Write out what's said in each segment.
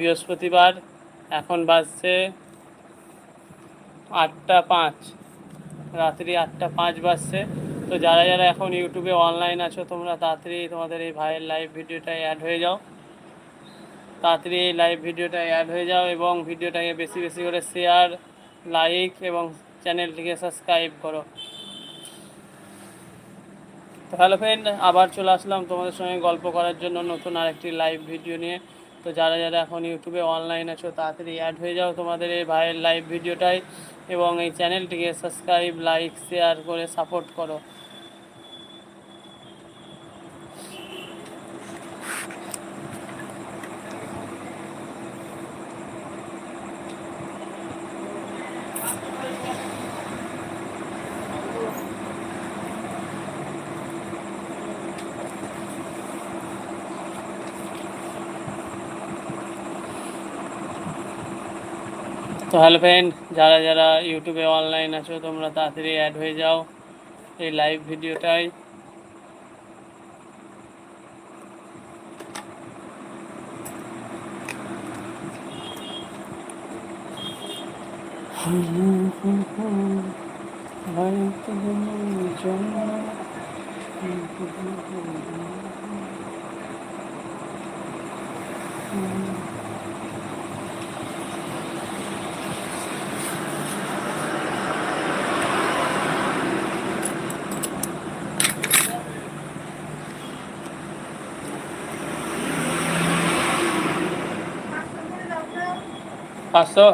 বৃহস্পতিবার, এখন বাজছে আটটা পাঁচ। রাত্রি আটটা পাঁচ বাজছে। তো যারা যারা এখন ইউটিউবে অনলাইন আছো, তোমরা তাড়াতাড়ি তোমাদের এই ভাইয়ের লাইভ ভিডিওটায় অ্যাড হয়ে যাও। তাড়াতাড়ি এই লাইভ ভিডিওটায় অ্যাড হয়ে যাও এবং ভিডিওটাকে বেশি বেশি করে শেয়ার লাইক এবং চ্যানেলটিকে সাবস্ক্রাইব করো। তো হ্যালো ফ্রেন্ড আবার চলে আসলাম তোমাদের সঙ্গে গল্প করার জন্য নতুন আরেকটি লাইভ ভিডিও নিয়ে। তো যারা যারা এখন ইউটিউবে অনলাইন আছো, তাড়াতাড়ি অ্যাড হয়ে যাও তোমাদের এই ভাইয়ের লাইভ ভিডিওটাই এবং এই চ্যানেলটিকে সাবস্ক্রাইব লাইক শেয়ার করে সাপোর্ট করো। তো হ্যালো ফ্রেন্ড যারা যারা ইউটিউবে অনলাইন আছো, তোমরা তাড়াতাড়ি অ্যাড হয়ে যাও এই লাইভ ভিডিওটাই পাঁচশো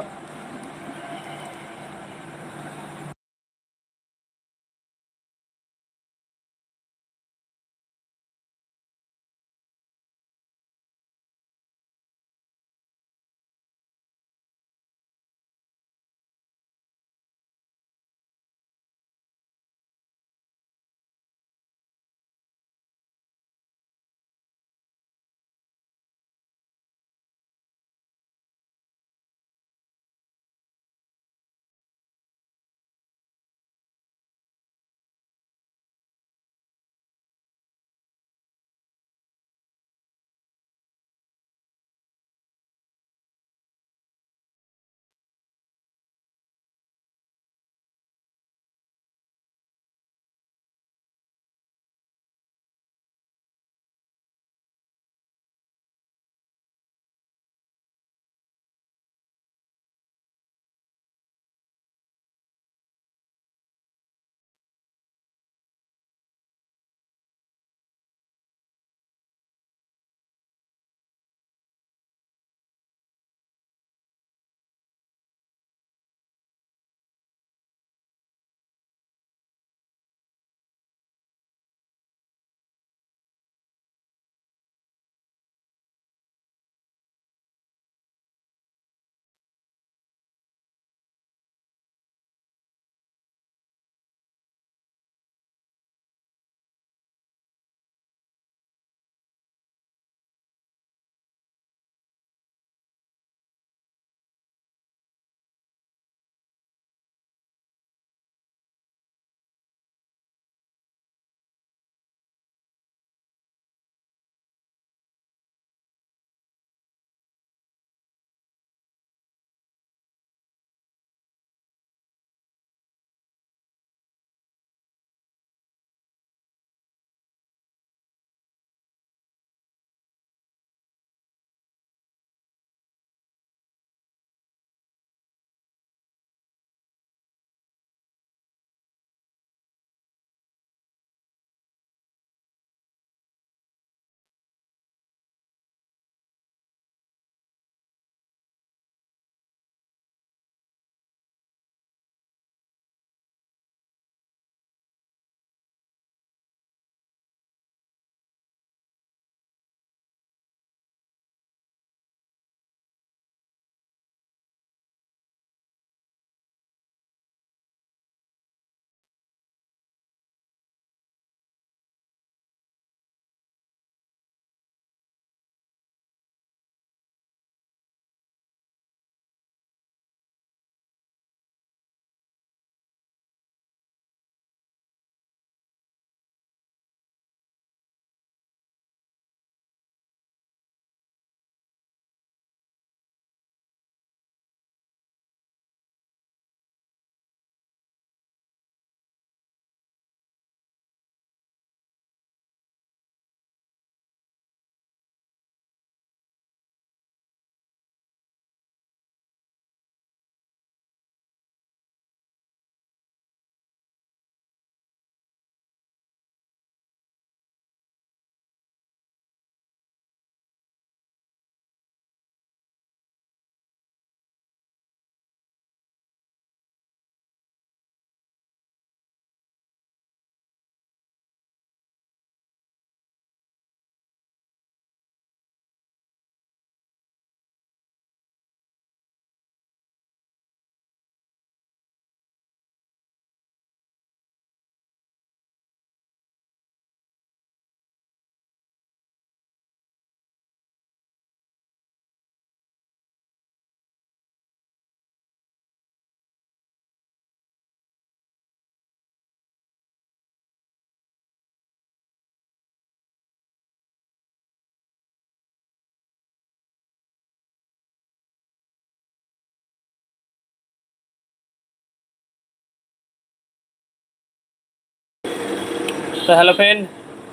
তো হ্যালো ফ্রেন্ড,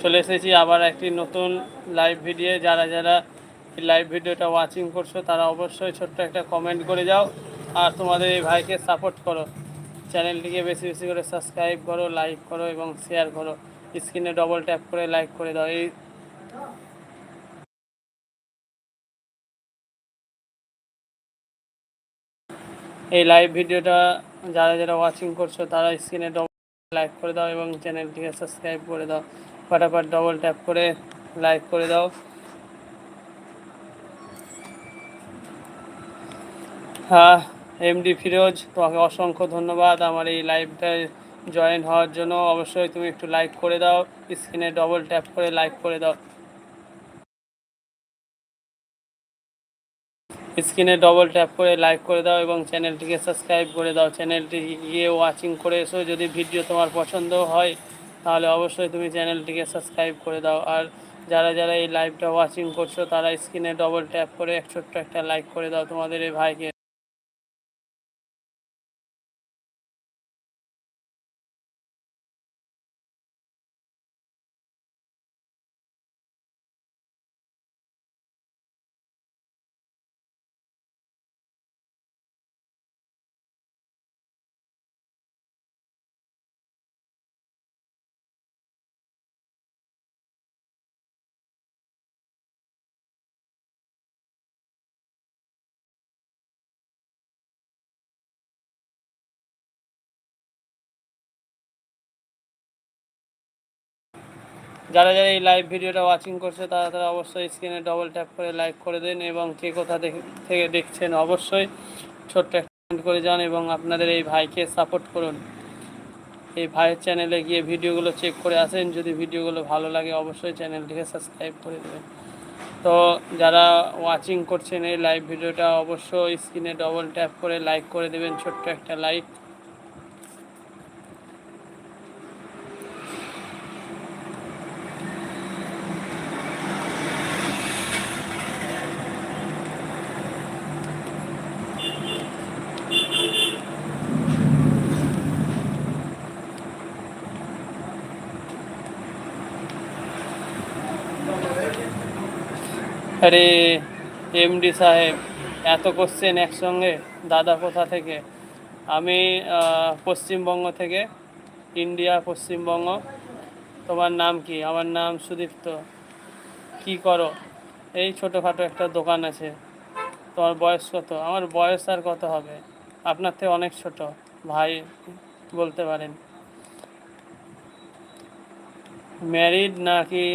চলে এসেছি আবার একটি নতুন লাইভ ভিডিও যারা যারা লাইভ ভিডিওটা ওয়াচিং করছ, তারা অবশ্যই ছোট্ট একটা কমেন্ট করে যাও আর তোমাদের এই ভাইকে সাপোর্ট করো। চ্যানেলটিকে বেশি বেশি করে সাবস্ক্রাইব করো লাইক করো এবং শেয়ার করো। স্ক্রিনে ডবল ট্যাপ করে লাইক করে দাও। এই এই লাইভ ভিডিওটা যারা যারা ওয়াচিং করছ, তারা স্ক্রিনে ডবল লাইক করে দাও এবং চ্যানেলটিকে সাবস্ক্রাইব করে দাও। ফটাফট ডবল ট্যাপ করে লাইক করে দাও। হ্যাঁ এমডি ফিরোজ, তোমাকে অসংখ্য ধন্যবাদ। আমার এই লাইভটায় জয়েন হওয়ার জন্য। অবশ্যই তুমি একটু লাইক করে দাও। স্ক্রিনে ডবল ট্যাপ করে লাইক করে দাও। স্ক্রিনে ডবল ট্যাপ করে লাইক করে দাও এবং চ্যানেলটিকে সাবস্ক্রাইব করে দাও। চ্যানেলটি গিয়ে ওয়াচিং করে এসো। যদি ভিডিও তোমার পছন্দ হয়, তাহলে অবশ্যই তুমি চ্যানেলটিকে সাবস্ক্রাইব করে দাও। আর যারা যারা এই লাইভটা ওয়াচিং করছ, তারা স্ক্রিনে ডবল ট্যাপ করে এক ছোট্ট একটা লাইক করে দাও তোমাদের এই ভাইকে। যারা যারা এই লাইভ ভিডিওটা ওয়াচিং করছে, তারা তারা অবশ্যই স্ক্রিনে ডবল ট্যাপ করে লাইক করে দিন এবং কে কোথা থেকে দেখছেন অবশ্যই ছোট্ট একটা করে যান এবং আপনাদের এই ভাইকে সাপোর্ট করুন। এই ভাইয়ের চ্যানেলে গিয়ে ভিডিওগুলো চেক করে আসেন, যদি ভিডিওগুলো ভালো লাগে অবশ্যই চ্যানেলটিকে সাবস্ক্রাইব করে দেবেন। তো যারা ওয়াচিং করছেন এই লাইভ ভিডিওটা অবশ্যই স্ক্রিনে ডবল ট্যাপ করে লাইক করে দেবেন, ছোট্ট একটা লাইক আরে এমডি সাহেব, এত কোশ্চেন একসঙ্গে, দাদা কোথা থেকে? আমি পশ্চিমবঙ্গ থেকে ইন্ডিয়া পশ্চিমবঙ্গ। তোমার নাম কি? আমার নাম সুদীপ্ত। কি করো? এই ছোটোখাটো একটা দোকান আছে। তোমার বয়স কত? আমার বয়স আর কত হবে? আপনার থেকে অনেক ছোট। ভাই বলতে পারেন। ম্যারিড নাকি?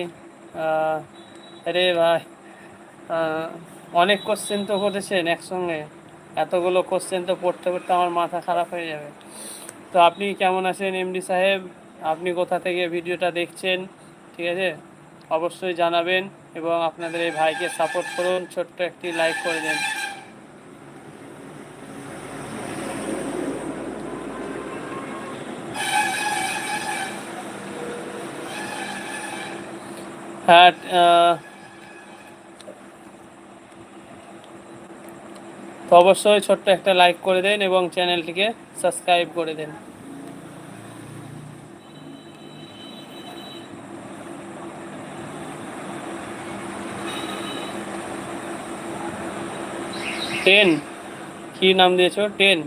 আরে ভাই। অনেক কোশ্চেন তো করেছেন একসঙ্গে এতগুলো কোশ্চেন তো পড়তে পড়তে আমার মাথা খারাপ হয়ে যাবে। তো আপনি কেমন আছেন এমডি সাহেব? আপনি কোথা থেকে ভিডিওটা দেখছেন? ঠিক আছে? অবশ্যই জানাবেন এবং আপনাদের এই ভাইকে সাপোর্ট করুন। ছোট্ট একটি লাইক করে দেন। হ্যাঁ তো অবশ্যই ছোট্ট একটা লাইক করে দেন এবং চ্যানেলটিকে সাবস্ক্রাইব করে দেন। টেন, কী নাম দিয়েছ? টেন।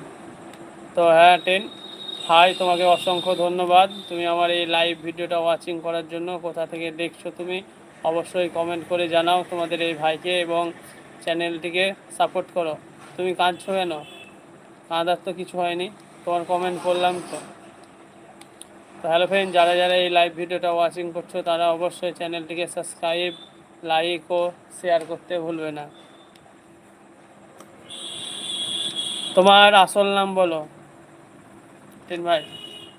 তো হ্যাঁ টেন। হাই তোমাকে অসংখ্য ধন্যবাদ। তুমি আমার এই লাইভ ভিডিওটা ওয়াচিং করার জন্য। কোথা থেকে দেখছ তুমি? অবশ্যই কমেন্ট করে জানাও তোমাদের এই ভাইকে এবং চ্যানেলটিকে সাপোর্ট করো। তুমি কাঁদছো কেন? কাঁদার তো কিছু হয়নি। তোমার কমেন্ট করলাম তো। তো হ্যালো ফ্রেন্ড যারা যারা এই লাইভ ভিডিওটা ওয়াচিং করছ, তারা অবশ্যই চ্যানেলটিকে সাবস্ক্রাইব লাইক ও শেয়ার করতে ভুলবে না। তোমার আসল নাম বলো। টিন ভাই,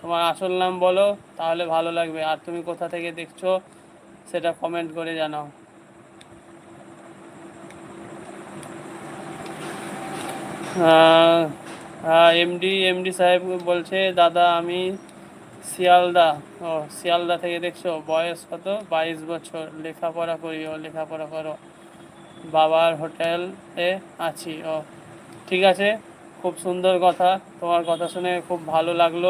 তোমার আসল নাম বলো, তাহলে ভালো লাগবে। আর তুমি কোথা থেকে দেখছ, সেটা কমেন্ট করে জানাও। এমডি এমডি সাহেব বলছে, দাদা, আমি শিয়ালদা, ও, শিয়ালদা থেকে দেখছ, বয়স কত? বাইশ বছর, লেখাপড়া করি ও লেখাপড়া করো। বাবার হোটেলে আছি, ও, ঠিক আছে, খুব সুন্দর কথা, তোমার কথা শুনে খুব ভালো লাগল।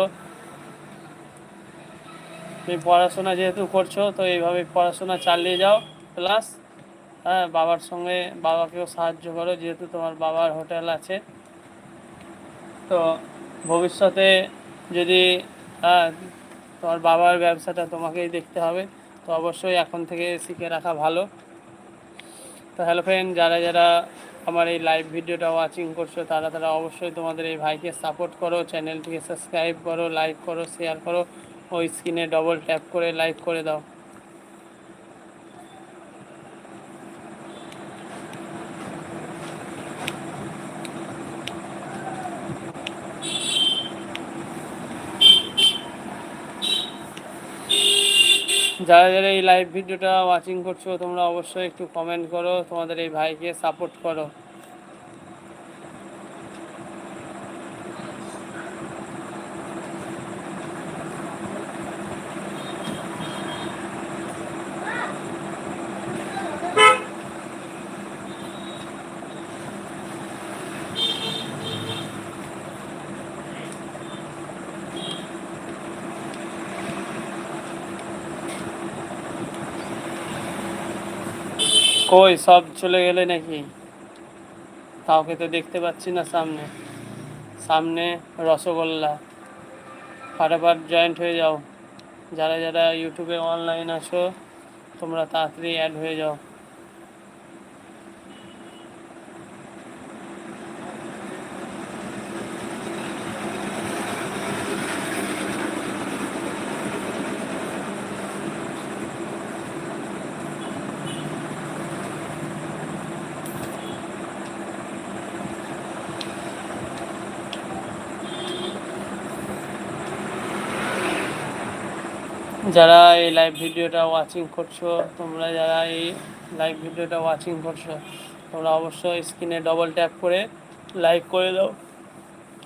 তুমি পড়াশোনা যেহেতু করছ, তো এইভাবে পড়াশোনা চালিয়ে যাও প্লাস হ্যাঁ বাবার সঙ্গে বাবাকেও সাহায্য করো, যেহেতু তোমার বাবার হোটেল আছে। তো ভবিষ্যতে যদি হ্যাঁ তোমার বাবার ব্যবসাটা তোমাকেই দেখতে হবে, তো অবশ্যই এখন থেকে শিখে রাখা ভালো। তো হ্যালো ফ্রেন্ড যারা যারা আমার এই লাইভ ভিডিওটা ওয়াচিং করছ, তারা তারা অবশ্যই তোমাদের এই ভাইকে সাপোর্ট করো চ্যানেলটিকে সাবস্ক্রাইব করো লাইক করো শেয়ার করো, ওই স্ক্রিনে ডবল ট্যাপ করে লাইক করে দাও। যারা যারা এই লাইভ ভিডিওটা ওয়াচিং করছ, তোমরা অবশ্যই একটু কমেন্ট করো, তোমাদের এই ভাইকে সাপোর্ট করো। কই, সব চলে গেলে নাকি? কাউকে তো দেখতে পাচ্ছি না সামনে। সামনে রসগোল্লা। ফাটাফাট জয়েন্ট হয়ে যাও। যারা যারা ইউটিউবে অনলাইন আসো তোমরা তাড়াতাড়ি অ্যাড হয়ে যাও। যারা এই লাইভ ভিডিওটা ওয়াচিং করছ, তোমরা যারা এই লাইভ ভিডিওটা ওয়াচিং করছ, তোমরা অবশ্যই স্ক্রিনে ডবল ট্যাপ করে লাইক করে দাও।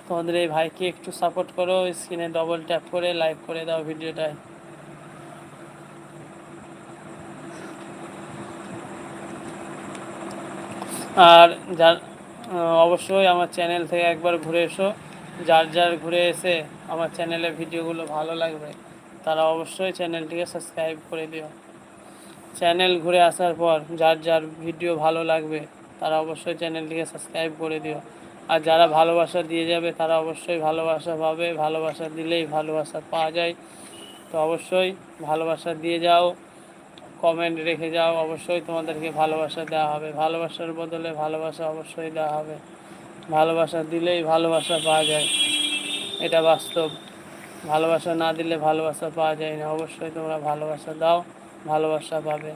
তোমাদের এই ভাইকে একটু সাপোর্ট করো স্ক্রিনে ডবল ট্যাপ করে লাইক করে দাও ভিডিওটায় আর যার অবশ্যই আমার চ্যানেল থেকে একবার ঘুরে এসো। যার যার ঘুরে এসে আমার চ্যানেলে ভিডিওগুলো ভালো লাগবে। তারা অবশ্যই চ্যানেলটিকে সাবস্ক্রাইব করে দিও। চ্যানেল ঘুরে আসার পর যার যার ভিডিও ভালো লাগবে, তারা অবশ্যই চ্যানেলটিকে সাবস্ক্রাইব করে দিও। আর যারা ভালোবাসা দিয়ে যাবে, তারা অবশ্যই ভালোবাসা পাবে। ভালোবাসা দিলেই ভালোবাসা পাওয়া যায়। তো অবশ্যই ভালোবাসা দিয়ে যাও কমেন্ট রেখে যাও। অবশ্যই তোমাদেরকে ভালোবাসা দেওয়া হবে। ভালোবাসার বদলে ভালোবাসা অবশ্যই দেওয়া হবে। ভালোবাসা দিলেই ভালোবাসা পাওয়া যায়। এটা বাস্তব। ভালোবাসা না দিলে ভালোবাসা পাওয়া যায় না। অবশ্যই তোমরা ভালোবাসা দাও ভালোবাসা পাবে।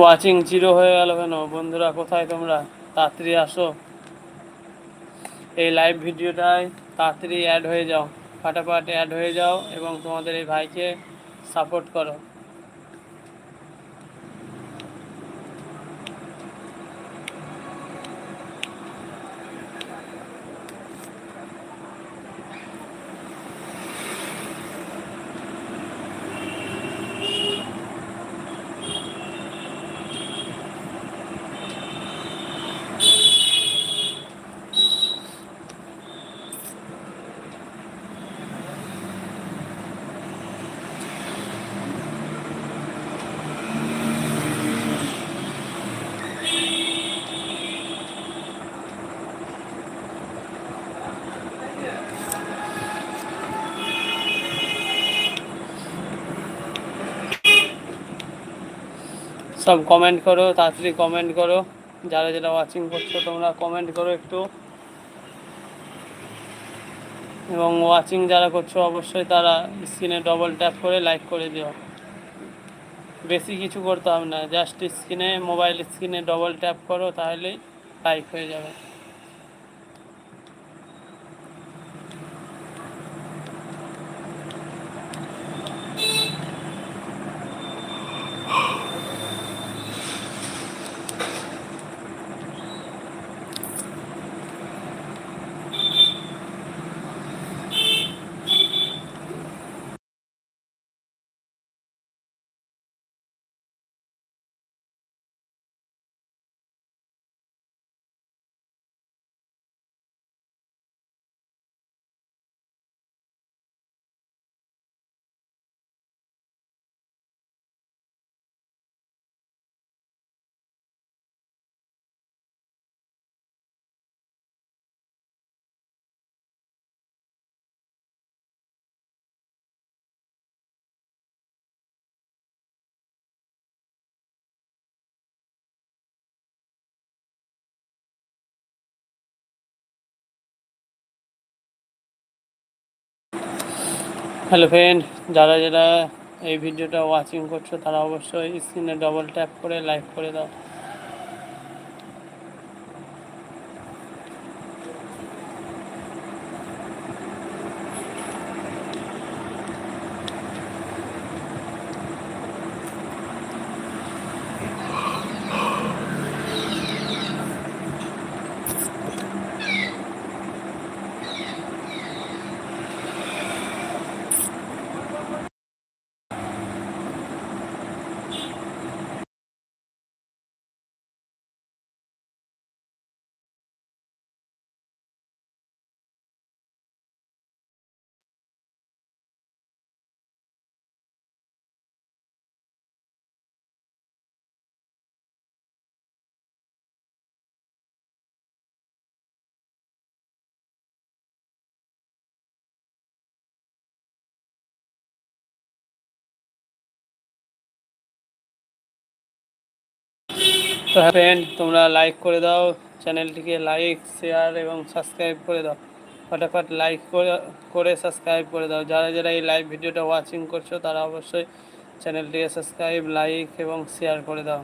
ওয়াচিং জিরো হয়ে গেল কেন? বন্ধুরা, কোথায় তোমরা? তাড়াতাড়ি আসো। এই লাইভ ভিডিওটায় তাড়াতাড়ি অ্যাড হয়ে যাও। ফাটাফাট অ্যাড হয়ে যাও এবং তোমাদের এই ভাইকে সাপোর্ট করো। সব কমেন্ট করো, তাড়াতাড়ি কমেন্ট করো। যারা যারা ওয়াচিং করছ, তোমরা কমেন্ট করো একটু। এবং ওয়াচিং যারা করছ, অবশ্যই তারা স্ক্রিনে ডবল ট্যাপ করে লাইক করে দিও। বেশি কিছু করতে হবে না জাস্ট স্ক্রিনে মোবাইল স্ক্রিনে ডবল ট্যাপ করো, তাহলেই লাইক হয়ে যাবে। হ্যালো ফ্রেন্ড যারা যারা এই ভিডিওটা ওয়াচিং করছ, তারা অবশ্যই স্ক্রিনে ডবল ট্যাপ করে লাইক করে দাও। তো ফ্রেন্ড তোমরা লাইক করে দাও চ্যানেলটিকে লাইক শেয়ার এবং সাবস্ক্রাইব করে দাও। ফটাফট লাইক করে করে সাবস্ক্রাইব করে দাও। যারা যারা এই লাইভ ভিডিওটা ওয়াচিং করছ, তারা অবশ্যই চ্যানেলটিকে সাবস্ক্রাইব লাইক এবং শেয়ার করে দাও।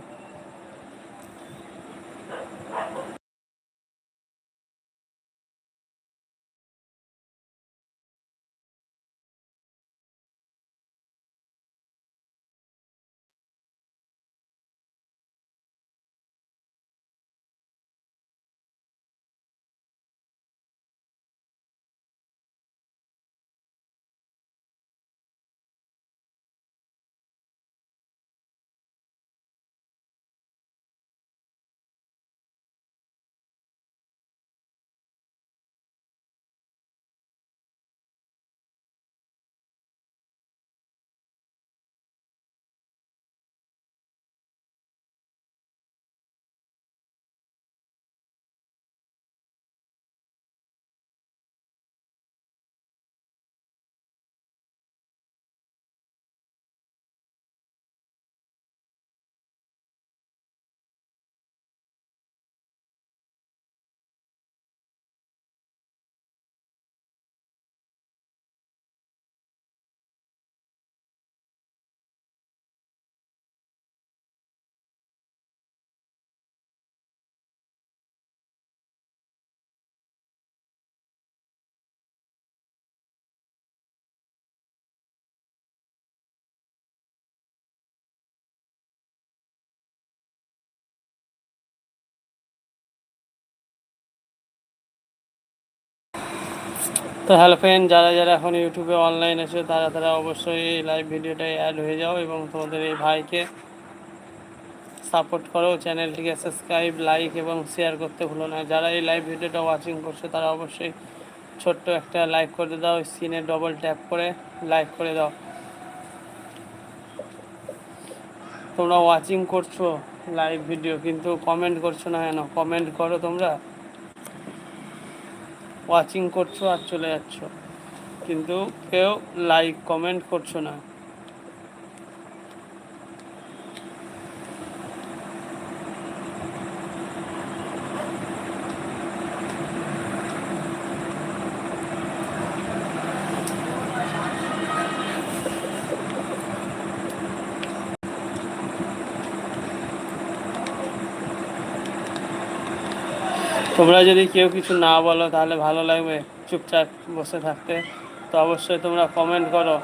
তো হ্যালো ফ্রেন্ড যারা যারা এখন ইউটিউবে অনলাইন আছে তারা তারা অবশ্যই এই লাইভ ভিডিওটায় অ্যাড হয়ে যাও এবং তোমাদের এই ভাইকে সাপোর্ট করো। চ্যানেলটিকে সাবস্ক্রাইব লাইক এবং শেয়ার করতে ভুলো না। যারা এই লাইভ ভিডিওটা ওয়াচিং করছ, তারা অবশ্যই ছোট্ট একটা লাইক করে দাও স্ক্রিনে ডবল ট্যাপ করে লাইক করে দাও। তোমরা ওয়াচিং করছ লাইভ ভিডিও কিন্তু কমেন্ট করছ না কেন? কমেন্ট করো তোমরা। ওয়াচিং করছ আর চলে যাচ্ছ। কিন্তু কেউ লাইক কমেন্ট করছ না। তোমরা যদি কেউ কিছু না বলো, তাহলে ভালো লাগবে চুপচাপ বসে থাকতে। তো অবশ্যই তোমরা কমেন্ট করো।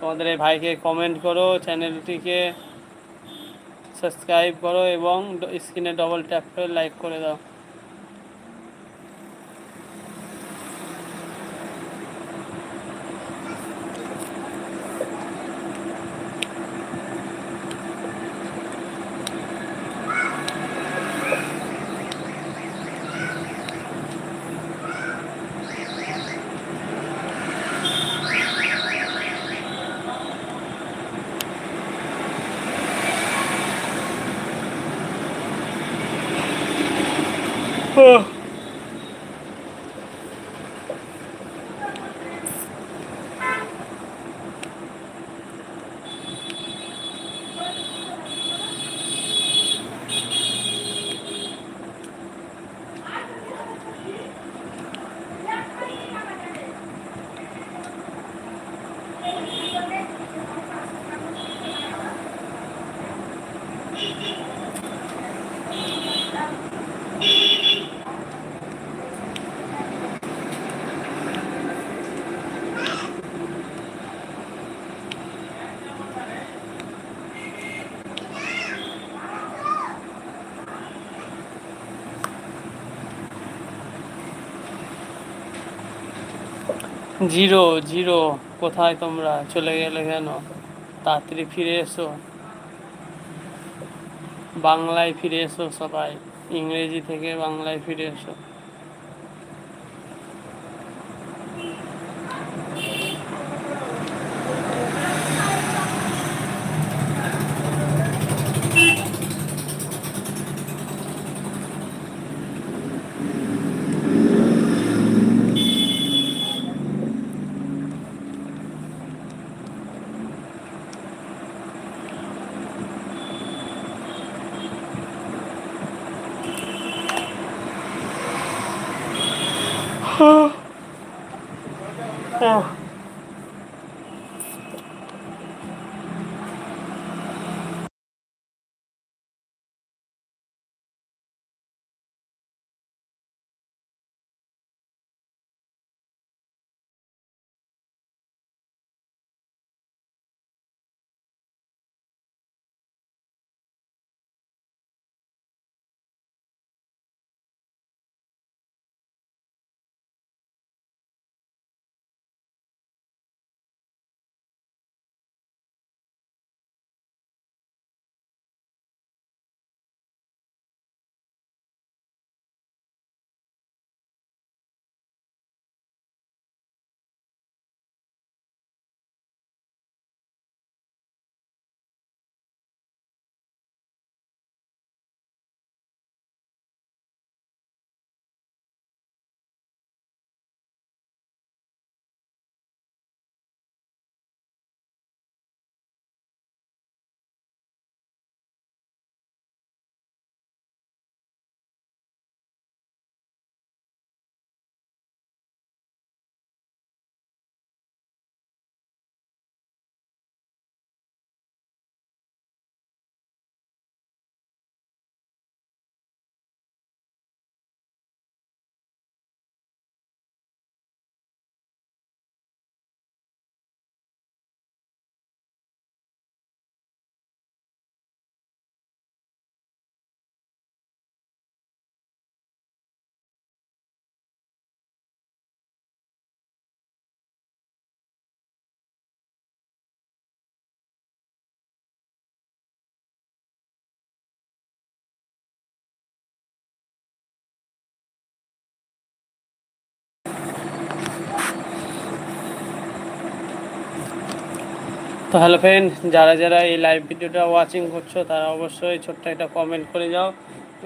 তোমাদের এই ভাইকে কমেন্ট করো চ্যানেলটিকে সাবস্ক্রাইব করো এবং স্ক্রিনে ডবল ট্যাপ করে লাইক করে দাও। জিরো জিরো, কোথায় তোমরা? চলে গেলে কেন? তাড়াতাড়ি ফিরে এসো। বাংলায় ফিরে এসো সবাই। ইংরেজি থেকে বাংলায় ফিরে এসো। তো হ্যালো ফ্রেন্ড যারা যারা এই লাইভ ভিডিওটা ওয়াচিং করছ, তারা অবশ্যই ছোট্ট একটা কমেন্ট করে যাও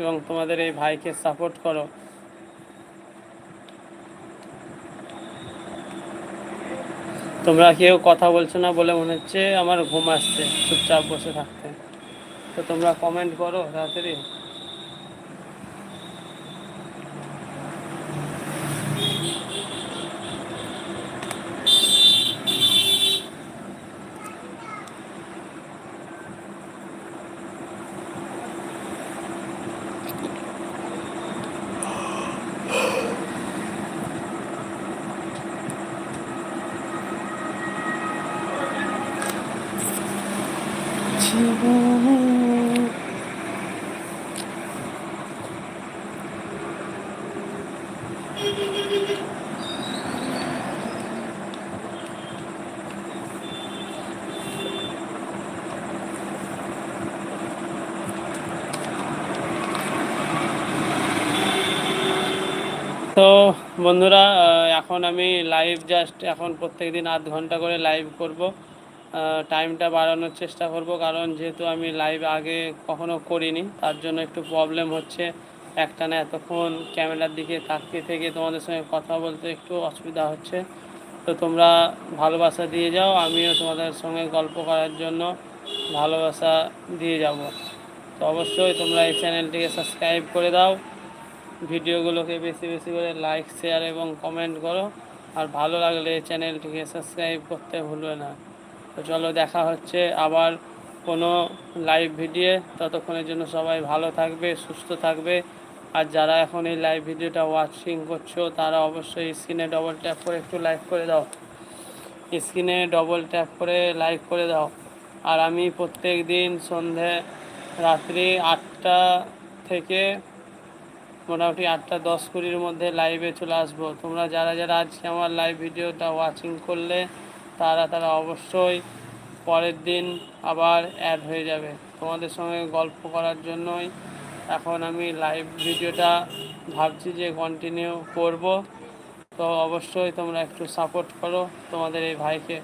এবং তোমাদের এই ভাইকে সাপোর্ট করো। তোমরা কেউ কথা বলছো না বলে মনে হচ্ছে আমার ঘুম আসছে, চুপচাপ বসে থাকতে। তো তোমরা কমেন্ট করো তাড়াতাড়ি। তো বন্ধুরা এখন আমি লাইভ জাস্ট এখন প্রত্যেক দিন আধ ঘণ্টা করে লাইভ করব। টাইমটা বাড়ানোর চেষ্টা করব কারণ যেহেতু আমি লাইভ আগে কখনো করিনি, তার জন্য একটু প্রবলেম হচ্ছে। একটানা এতক্ষণ ক্যামেরার দিকে তাকিয়ে থেকে তোমাদের সঙ্গে কথা বলতে একটু অসুবিধা হচ্ছে। তো তোমরা ভালোবাসা দিয়ে যাও, আমিও তোমাদের সঙ্গে গল্প করার জন্য ভালোবাসা দিয়ে যাব। তো অবশ্যই তোমরা এই চ্যানেলটিকে সাবস্ক্রাইব করে দাও। ভিডিওগুলোকে বেশি বেশি করে লাইক শেয়ার এবং কমেন্ট করো। আর ভালো লাগলে চ্যানেলটিকে সাবস্ক্রাইব করতে ভুলবে না। তো চলো দেখা হচ্ছে আবার কোনো লাইভ ভিডিও ততক্ষণের জন্য সবাই ভালো থাকবে, সুস্থ থাকবে। আর যারা এখন এই লাইভ ভিডিওটা ওয়াচিং করছ, তারা অবশ্যই স্ক্রিনে ডবল ট্যাপ করে একটু লাইক করে দাও। স্ক্রিনে ডবল ট্যাপ করে লাইক করে দাও। আর আমি প্রত্যেক দিন সন্ধে, রাত্রি আটটা থেকে মোটামুটি আটটা দশ কুড়ির মধ্যে লাইভে চলে আসব। তোমরা যারা যারা আজকে আমার লাইভ ভিডিওটা ওয়াচিং করলে, তারা তারা অবশ্যই পরের দিন আবার অ্যাড হয়ে যাবে। তোমাদের সঙ্গে গল্প করার জন্যই এখন আমি লাইভ ভিডিওটা ভাবছি যে কন্টিনিউ করব। তো অবশ্যই তোমরা একটু সাপোর্ট করো তোমাদের এই ভাইকে।